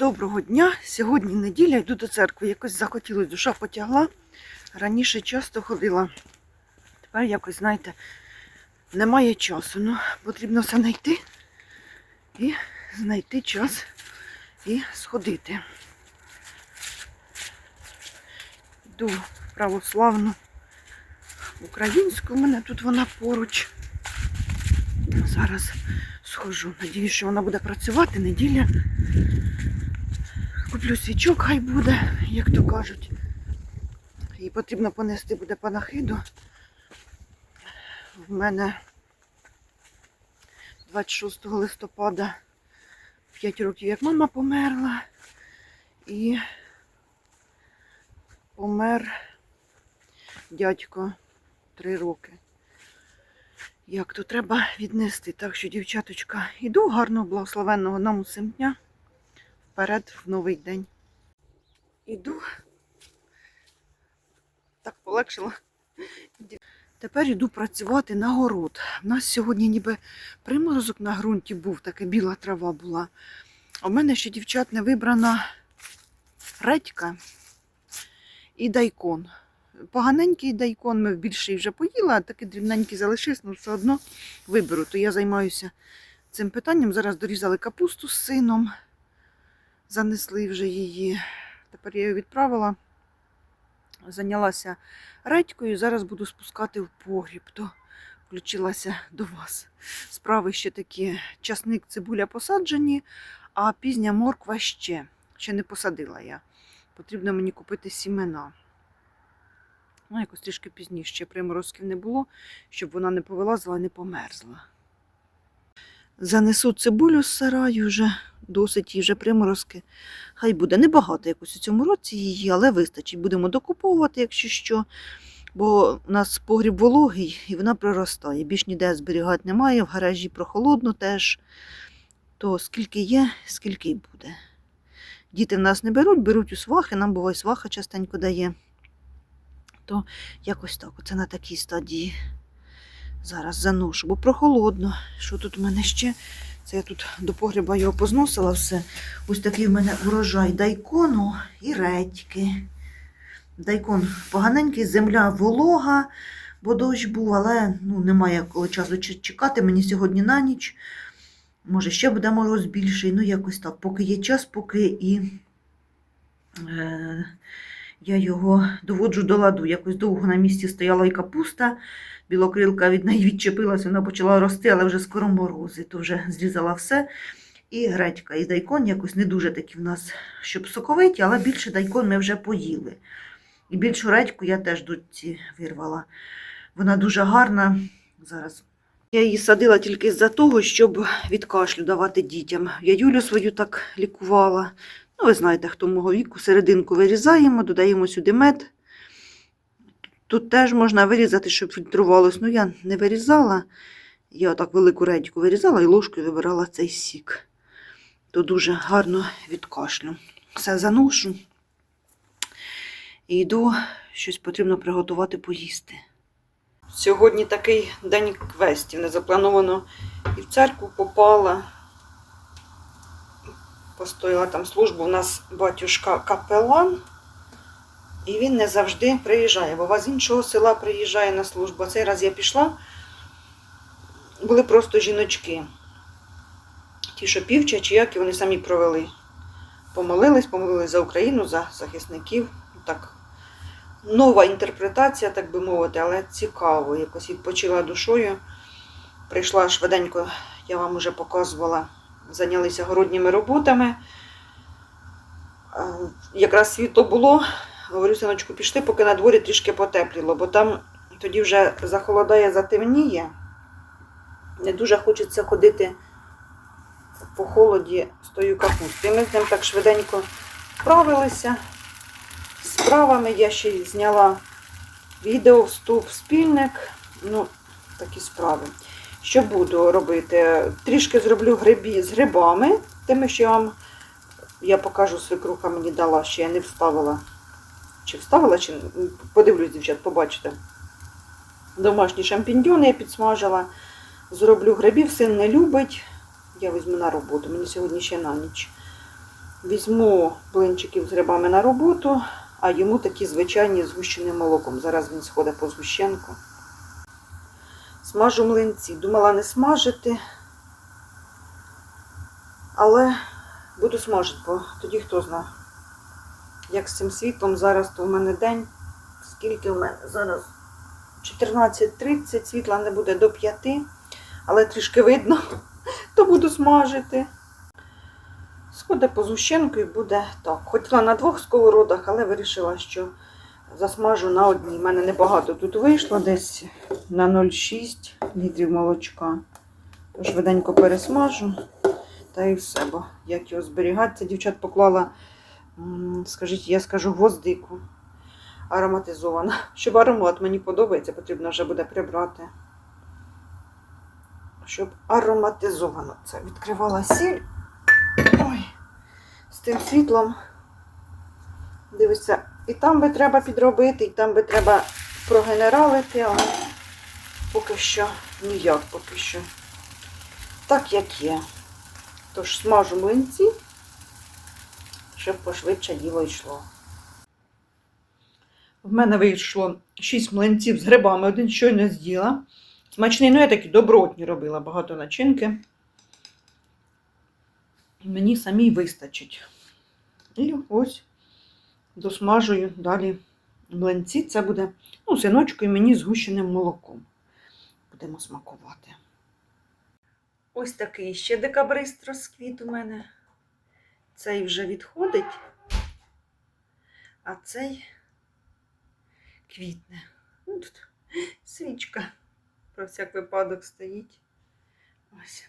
Доброго дня. Сьогодні неділя, йду до церкви. Якось захотілося, душа потягла. Раніше часто ходила. Тепер якось, знаєте, немає часу. Ну, потрібно все знайти і знайти час і сходити. Йду в православну українську. У мене тут вона поруч. Зараз схожу. Надіюсь, що вона буде працювати неділя. Куплю свічок, хай буде, як то кажуть. Їй потрібно понести буде панахиду. В мене 26 листопада 5 років, як мама померла. І помер дядько 3 роки. Як то треба віднести. Так що, дівчаточка, іду гарного, благословенного нам усім дня вперед в новий день. Іду. Так полегшило. Тепер йду працювати на город. У нас сьогодні ніби приморозок на ґрунті був, така біла трава була. А в мене ще дівчат не вибрана редька і дайкон. Поганенький дайкон ми більший вже поїла, а такий дрібненький залишився, але все одно виберу. То я займаюся цим питанням. Зараз дорізали капусту з сином занесли вже її. Тепер я її відправила, зайнялася редькою, зараз буду спускати в погріб, то включилася до вас. Справи ще такі: часник, цибуля посаджені, а пізня морква ще. Ще не посадила я. Потрібно мені купити сімена. Ну, якось трішки пізніше, ще приморозків не було, щоб вона не повилазила, не померзла. Занесу цибулю з сараю вже досить їй вже приморозки. Хай буде небагато якось у цьому році її, але вистачить. Будемо докуповувати, якщо що. Бо у нас погріб вологий і вона проростає. Більш ніде зберігати немає, в гаражі прохолодно теж. То скільки є, скільки й буде. Діти в нас не беруть, беруть у свахи, нам буває сваха частенько дає. То якось так, оце на такій стадії. Зараз заношу, бо прохолодно. Що тут у мене ще? Це я тут до погреба його позносила все. Ось такий в мене урожай дайкону і редьки. Дайкон поганенький, земля волога, бо дощ був, але ну, немає коли часу чекати. Мені сьогодні на ніч. Може, ще буде мороз більший. Ну, якось так, поки є час, поки і е, я його доводжу до ладу. Якось довго на місці стояла і капуста. Білокрилка від неї відчепилась, вона почала рости, але вже скоро морози, то вже зрізала все. І гредька, і дайкон якось не дуже такі в нас, щоб соковиті, але більше дайкон ми вже поїли. І більшу редьку я теж дочці вирвала. Вона дуже гарна. Зараз. Я її садила тільки з-за того, щоб від кашлю давати дітям. Я Юлю свою так лікувала. Ну, ви знаєте, хто мого віку, серединку вирізаємо, додаємо сюди мед. Тут теж можна вирізати, щоб фільтрувалось. Ну, я не вирізала. Я отак велику редьку вирізала і ложкою вибирала цей сік. То дуже гарно від кашлю. Все заношу. І йду, щось потрібно приготувати поїсти. Сьогодні такий день квестів. Не заплановано і в церкву попала. Постояла там службу. У нас батюшка капелан. І він не завжди приїжджає. Бува з іншого села приїжджає на службу. Цей раз я пішла, були просто жіночки. Ті, що півча чи як, і вони самі провели. Помолились, помолились за Україну, за захисників. Так, нова інтерпретація, так би мовити, але цікаво. Якось відпочила душою. Прийшла швиденько, я вам вже показувала, зайнялися городніми роботами. Е, Якраз світло було, Говорю, синочку, пішли, поки на дворі трішки потепліло, бо там тоді вже захолодає, затемніє. Не дуже хочеться ходити по холоді з тою капустою. Ми з ним так швиденько справилися. З справами я ще зняла відео вступ, спільник. Ну, такі справи. Що буду робити? Трішки зроблю грибі з грибами, тими, що я вам я покажу, свекруха мені дала, що я не вставила. Чи вставила, чи подивлюсь, дівчат, побачите. Домашні шампіньйони я підсмажила. Зроблю грибів, син не любить. Я візьму на роботу, мені сьогодні ще на ніч. Візьму блинчиків з грибами на роботу, а йому такі звичайні з молоком. Зараз він сходить по згущенку. Смажу млинці. Думала не смажити, але буду смажити, бо тоді хто знає. Як з цим світлом зараз, то в мене день. Скільки в мене зараз? 14.30, світла не буде до 5, але трішки видно, то буду смажити. Сходи по зущенку і буде так. Хотіла на двох сковородах, але вирішила, що засмажу на одній. У мене небагато тут вийшло, десь на 0,6 літрів молочка. Тож швиденько пересмажу та і все, бо як його зберігати. Це дівчат поклала, скажіть, я скажу гвоздику ароматизована. Щоб аромат мені подобається, потрібно вже буде прибрати. Щоб ароматизовано це. Відкривала сіль. Ой, з тим світлом. Дивися, і там би треба підробити, і там би треба прогенералити, але поки що ніяк, поки що. Так, як є. Тож смажу млинці, щоб пошвидше діло йшло. В мене вийшло 6 млинців з грибами, один щойно з'їла. Смачний, ну я такі добротні робила, багато начинки. Мені самій вистачить. І ось досмажую далі млинці. Це буде ну, синочку і мені згущеним молоком. Будемо смакувати. Ось такий ще декабрист розквіт у мене. Цей вже відходить, а цей квітне. Ну, тут свічка про всяк випадок стоїть. Ось.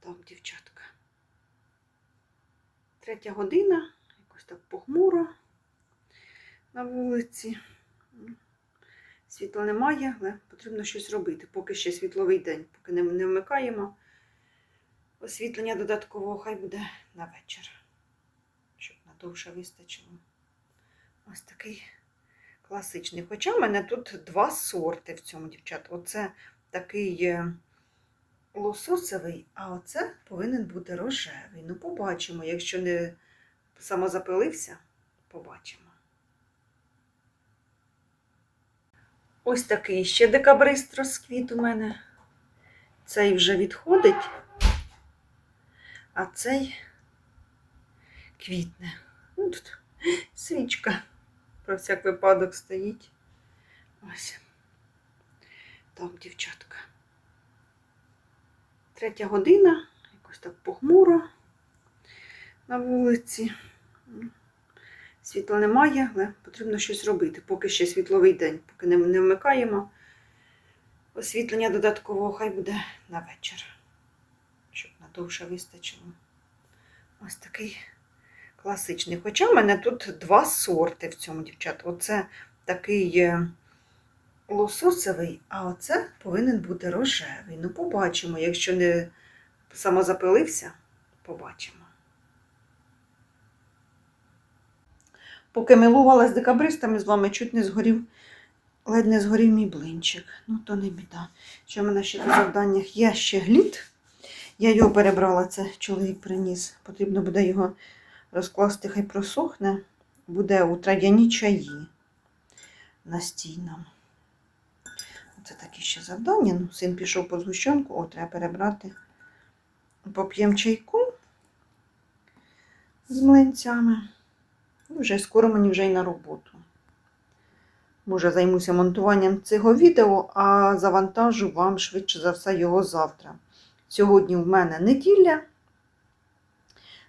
Так, дівчатка. Третя година, якось так похмуро на вулиці. Світла немає, але потрібно щось робити. Поки ще світловий день, поки не, не вмикаємо. Освітлення додаткового хай буде на вечір, щоб надовше вистачило. Ось такий класичний. Хоча в мене тут два сорти в цьому, дівчат. Оце такий е, лососовий, а оце повинен бути рожевий. Ну, побачимо. Якщо не самозапилився, побачимо. Ось такий ще декабрист розквіт у мене. Цей вже відходить, а цей квітне. Ну, тут свічка про всяк випадок стоїть. Ось. Так, дівчатка. Третя година, якось так похмуро на вулиці. Світла немає, але потрібно щось робити. Поки ще світловий день, поки не, не вмикаємо. Освітлення додаткового хай буде на вечір, щоб надовше вистачило. Ось такий класичний. Хоча в мене тут два сорти в цьому, дівчат. Оце такий е, лососовий, а оце повинен бути рожевий. Ну, побачимо. Якщо не самозапилився, побачимо. Поки милувалась декабристами з вами, чуть не згорів, ледь не згорів мій блинчик. Ну, то не біда. Що в мене ще по завданнях є ще глід. Я його перебрала, це чоловік приніс. Потрібно буде його розкласти, хай просохне. Буде у традяні чаї настійно. Це такі ще завдання. Ну, син пішов по згущенку, о, треба перебрати. Поп'ємо чайку з млинцями. Ну, Вже скоро мені вже й на роботу. Може, займуся монтуванням цього відео, а завантажу вам швидше за все його завтра. Сьогодні в мене неділя.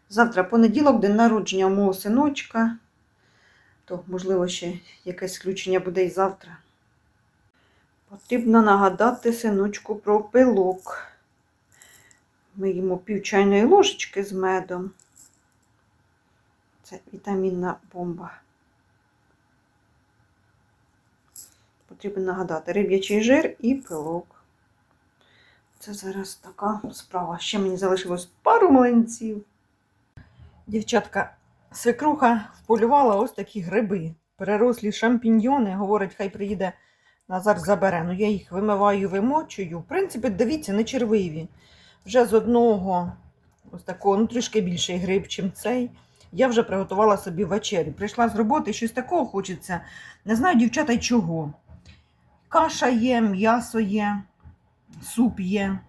Завтра понеділок, день народження мого синочка. То, можливо, ще якесь включення буде і завтра. Потрібно нагадати синочку про пилок. Ми їмо пів чайної ложечки з медом. Це вітамінна бомба. Потрібно нагадати риб'ячий жир і пилок. Це зараз така справа. Ще мені залишилось пару млинців. Дівчатка, свекруха вполювала ось такі гриби. Перерослі шампіньйони. Говорить, хай приїде Назар забере. Ну, я їх вимиваю, вимочую. В принципі, дивіться, не червиві. Вже з одного Ось такого, ну трішки більший гриб, чим цей. Я вже приготувала собі вечерю. Прийшла з роботи, щось такого хочеться. Не знаю, дівчата, чого. Каша є, м'ясо є, суп є,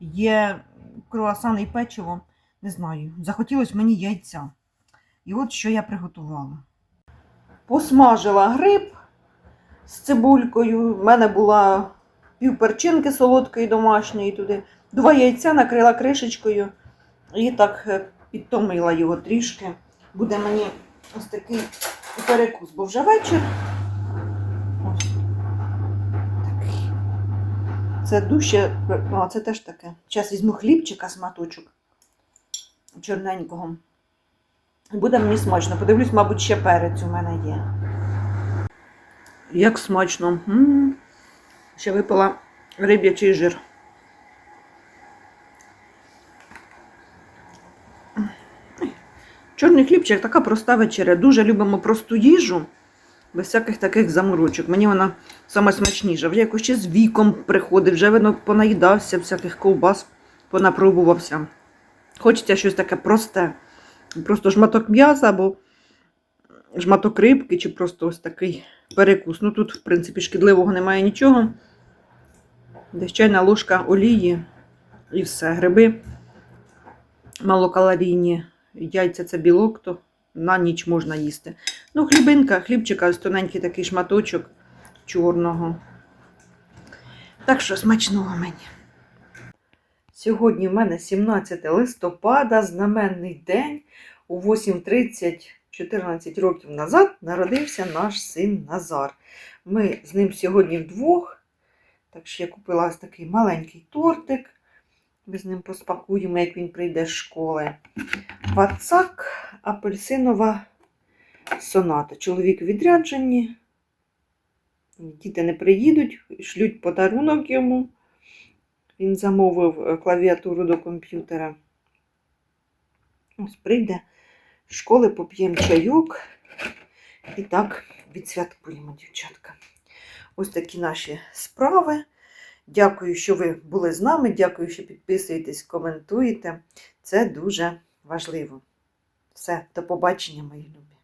є круасан і печиво. Не знаю. Захотілося мені яйця. І от що я приготувала. Посмажила гриб з цибулькою. У мене була пів перчинки солодкої домашньої туди. Два яйця накрила кришечкою і так е, підтомила його трішки. Буде мені ось такий перекус, бо вже вечір. Такий. Це дуще, а це теж таке. Зараз візьму хлібчика сматочок чорненького. Буде мені смачно. Подивлюсь, мабуть, ще перець у мене є. Як смачно. М. Ще випила риб'ячий жир. Чорний хлібчик така проста вечеря. Дуже любимо просту їжу, без всяких таких заморочок. Мені вона саме смачніша. Вже якось ще з віком приходить, вже видно, понаїдався, всяких ковбас понапробувався. Хочеться щось таке просте. Просто шматок м'яса або шматок рибки, чи просто ось такий перекус. Ну тут, в принципі, шкідливого немає нічого. Десь ложка олії і все. Гриби малокалорійні, яйця це білок, то на ніч можна їсти. Ну, хлібинка, хлібчика, ось тоненький такий шматочок чорного. Так що смачного мені. Сьогодні в мене 17 листопада, знаменний день. У 8.30 14 років назад народився наш син Назар. Ми з ним сьогодні вдвох. Так що я купила ось такий маленький тортик. Ми з ним поспакуємо, як він прийде з школи. Вацак, апельсинова соната. Чоловік у відрядженні. Діти не приїдуть, шлють подарунок йому. Він замовив е, клавіатуру до комп'ютера. Ось прийде з школи, поп'ємо чайок. І так відсвяткуємо, дівчатка. Ось такі наші справи. Дякую, що ви були з нами. Дякую, що підписуєтесь, коментуєте. Це дуже важливо. Все, до побачення, мої любі.